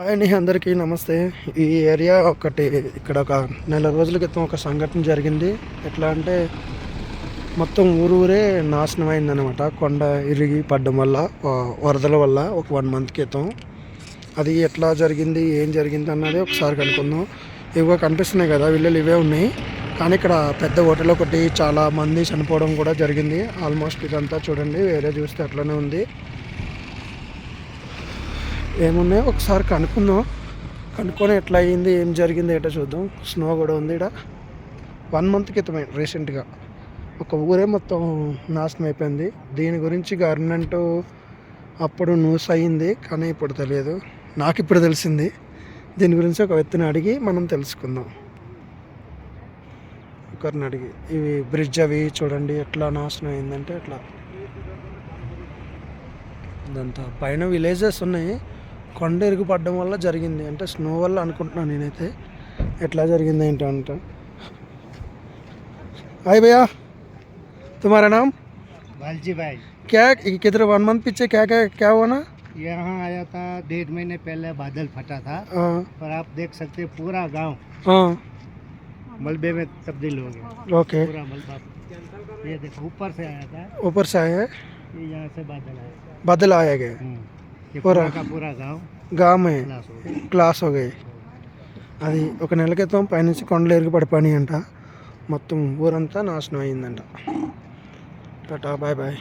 Hi అండి అందరికీ నమస్తే. ఈ ఏరియా ఒకటి ఇక్కడ ఒక నెల రోజుల క్రితం ఒక సంఘటన జరిగింది. ఎట్లా అంటే మొత్తం ఊరు ఊరే నాశనం అయిందనమాట కొండ ఇరిగి పడ్డం వల్ల వరదల వల్ల ఒక వన్ మంత్ క్రితం. అది ఎట్లా జరిగింది ఏం జరిగింది అన్నది ఒకసారి కనుక్కుందాం. ఇవిగా కనిపిస్తున్నాయి కదా వీళ్ళు ఇవే ఉన్నాయి. కానీ ఇక్కడ పెద్ద హోటల్ ఒకటి చాలా మంది చనిపోవడం కూడా జరిగింది. ఆల్మోస్ట్ ఇదంతా చూడండి వేరే చూస్తే అట్లనే ఉంది. ఏమున్నాయో? ఒకసారి కనుక్కుందాం. కనుక్కొని ఎట్లా అయ్యింది ఏం జరిగింది ఏటో చూద్దాం. స్నో కూడా ఉంది ఇక్కడ వన్ మంత్ క్రితమే రీసెంట్గా ఒక ఊరే మొత్తం నాశనం అయిపోయింది. దీని గురించి గవర్నమెంట్ అప్పుడు న్యూస్ అయ్యింది కానీ ఇప్పుడు తెలియదు. నాకు ఇప్పుడు తెలిసింది. దీని గురించి ఒక వ్యక్తిని అడిగి మనం తెలుసుకుందాం. ఒకరిని అడిగి. ఇవి బ్రిడ్జ్ అవి చూడండి ఎట్లా నాశనం అయిందంటే ఎట్లా. ఇదంతా పైన విలేజెస్ ఉన్నాయి. కొండ ఇరుగు పడడం వల్ల జరిగింది అంటే స్నో వల్ల అనుకుంటున్నాను నేనైతే ఎట్లా జరిగింది ఏంటో అంట హాయ్ భయ్యా तुम्हारा नाम भालजी भाई क्या किधर वन मंथ पीछे क्या क्या क्या हुआ ना यहाँ आया था डेढ़ महीने पहले बादल फटा था हाँ और आप देख सकते हैं पूरा गांव हाँ मलबे में तब्दील हो गया ओके पूरा मलबा ये देखो ऊपर से आया था ऊपर से आए हैं ये यहाँ से बादल आया बादल आए गए हम्म, ये पूरा? पूरा का पूरा गांव गाँव में खलास हो गया క్లాస్ ఒక అది ఒక నెల క్రితం పైనుంచి కొండలు ఎరుగు పడిపోయినాయి అంట మొత్తం ఊరంతా నాశనం అయిందంట టాటా బాయ్ బాయ్